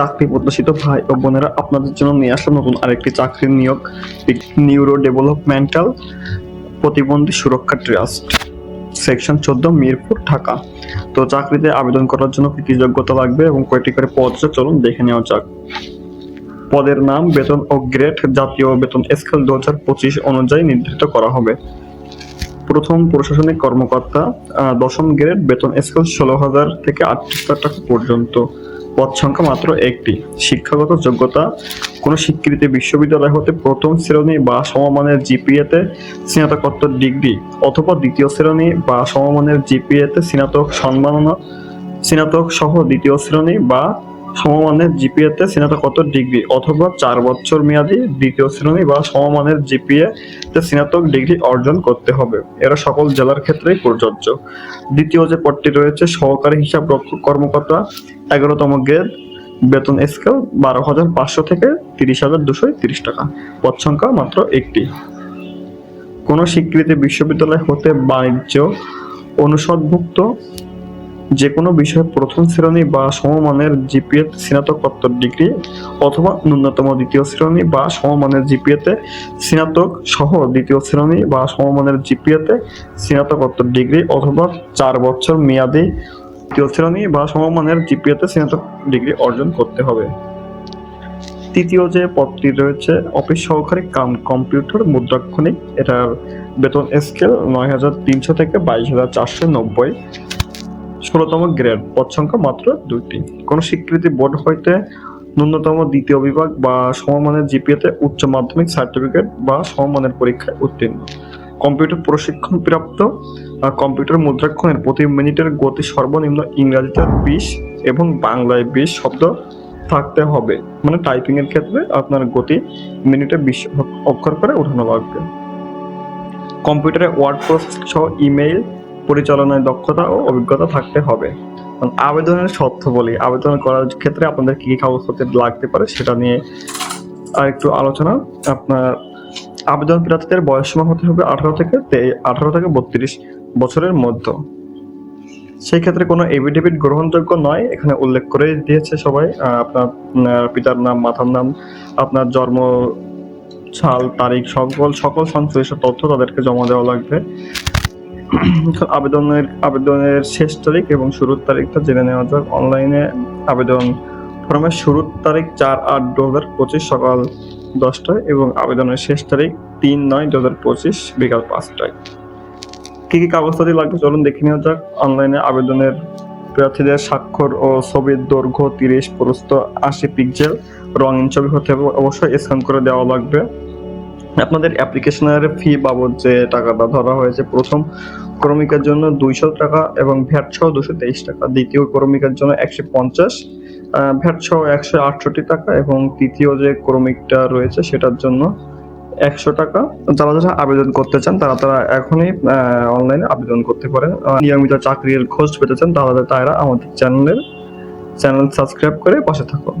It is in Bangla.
চাকরি প্রত্যাশিত ভাই ও বোনেরা, আপনাদের জন্য নিয়ে আসলাম নতুন আরেকটি চাকরির নিয়োগ নিউরো ডেভেলপমেন্টাল প্রতিবন্ধী সুরক্ষা ট্রাস্ট, সেকশন চোদ্দ, মিরপুর, ঢাকা। তো চাকরিতে আবেদন করার জন্য কি কি যোগ্যতা লাগবে এবং কয়টি করে পদ চলুন দেখে নেওয়া যাক। পদের নাম, বেতন ও গ্রেড, জাতীয় বেতন স্কেল দু হাজার পঁচিশ অনুযায়ী নির্ধারিত করা হবে। প্রথম প্রশাসনিক কর্মকর্তা দশম গ্রেড, বেতন স্কেল ষোলো হাজার থেকে আটত্রিশ হাজার টাকা পর্যন্ত। পদ সংখ্যা মাত্র একটি। শিক্ষাগত যোগ্যতা, কোনো স্বীকৃতি বিশ্ববিদ্যালয় হতে প্রথম শ্রেণি বা সমমানের জিপিএতে স্নাতকোত্তর ডিগ্রি অথবা দ্বিতীয় শ্রেণি বা সমমানের জিপিএতে স্নাতক সম্মাননা, স্নাতক সহ দ্বিতীয় শ্রেণি বা সমমানের জিপিএতে স্নাতকোত্তর ডিগ্রি অথবা চার বছর মেয়াদি দ্বিতীয় শ্রেণি বা সমমানের জিপিএ তে স্নাতক ডিগ্রি অর্জন করতে হবে? এরা সকল জেলার ক্ষেত্রেই প্রযোজ্য। দ্বিতীয় যে পদটি রয়েছে, সহকারী হিসাব রক্ষক কর্মকর্তা, এগারোতম গ্রেড, বেতন স্কেল বারো হাজার পাঁচশো থেকে তিরিশ হাজার দুশো তিরিশ টাকা। পদ সংখ্যা মাত্র একটি। কোনো স্বীকৃতি বিশ্ববিদ্যালয় হতে বাণিজ্য অনুষদভুক্ত যে কোনো বিষয়ে প্রথম শ্রেণি বা সমমানের জিপিএ স্নাতকোত্তর ডিগ্রি অথবা ন্যূনতম দ্বিতীয় শ্রেণি বা সমমানের জিপিএতে স্নাতক সহ দ্বিতীয় শ্রেণি বা সমমানের জিপিএতে স্নাতকোত্তর ডিগ্রি অথবা চার বছর মেয়াদী তৃতীয় শ্রেণি বা সমমানের জিপিএতে স্নাতক ডিগ্রি অর্জন করতে হবে। তৃতীয় যে পদটি রয়েছে, অফিস সহকারী কাম কম্পিউটার মুদ্রাক্ষণিক। এটার বেতন স্কেল নয় হাজার তিনশো থেকে বাইশ হাজার চারশো নব্বই। ষোলোতম গ্রেড, পদ সংখ্যা মাত্র দুইটি। কোনো স্বীকৃতি বোর্ড হইতে ন্যূনতম দ্বিতীয় বিভাগ বা সমমানের জিপিএতে উচ্চ মাধ্যমিক সার্টিফিকেট বা সমমানের পরীক্ষায় উত্তীর্ণ। কম্পিউটার প্রশিক্ষণ প্রাপ্ত কম্পিউটার মুদ্রাক্ষণের প্রতি মিনিটের গতি সর্বনিম্ন ইংরাজিতে বিশ এবং বাংলায় বিশ শব্দ থাকতে হবে। মানে টাইপিং এর ক্ষেত্রে আপনার গতি মিনিটে বিশ অক্ষর করে উঠানো লাগবে। কম্পিউটারে ওয়ার্ড প্রসেস সহ ইমেইল পরিচালনায় দক্ষতা ও অভিজ্ঞতা থাকতে হবে। আবেদনের শর্ত বলি, আবেদন করার ক্ষেত্রে আপনাদের কি কি কাগজপত্র লাগতে পারে সেটা নিয়ে আর একটু আলোচনা। আপনার আবেদন প্রার্থীদের বয়স সীমা হতে হবে আঠারো থেকে আঠারো থেকে বত্রিশ বছরের মধ্যে। সেই ক্ষেত্রে কোনো এভিডেভিট গ্রহণযোগ্য নয়, এখানে উল্লেখ করে দিয়েছে সবাই। আপনার পিতার নাম, মাতার নাম, আপনার জন্ম, সাল, তারিখ, সকল সকল সংশ্লিষ্ট তথ্য তাদেরকে জমা দেওয়া লাগবে। আবেদনের আবেদনের শেষ তারিখ এবং শুরুর তারিখটা জেনে নেওয়া যাক। অনলাইনে আবেদন ফর্মের শুরুর তারিখ চার আট দু হাজার পঁচিশ সকাল দশটায় এবং আবেদনের শেষ তারিখ তিন নয় দু হাজার পঁচিশ বিকাল পাঁচটায়। কি কি কাগজপত্র লাগবে চলুন দেখে নেওয়া যাক। অনলাইনে আবেদনের প্রার্থীদের স্বাক্ষর ও ছবির দৈর্ঘ্য, তিরিশ, প্রস্থ, আশি পিক্সেল রঙিন ছবি হতে হবে অবশ্যই স্ক্যান করে দেওয়া লাগবে। আপনাদের অ্যাপ্লিকেশনের ফি বাবদ যে টাকাটা ধরা হয়েছে, প্রথম ক্রমিকের জন্য দুইশো টাকা এবং ভ্যাট সহ দুশো তেইশ টাকা। দ্বিতীয় ক্রমিকের জন্য একশো পঞ্চাশ ভ্যাট সহ একশো আটষট্টি টাকা এবং তৃতীয় যে ক্রমিকটা রয়েছে সেটার জন্য একশো টাকা। যারা যারা আবেদন করতে চান, তারা তারা এখনই অনলাইনে আবেদন করতে পারেন। নিয়মিত চাকরির খোঁজ পেতে চান, তাহলে তারা আমাদের চ্যানেলের চ্যানেল সাবস্ক্রাইব করে পাশে থাকুন।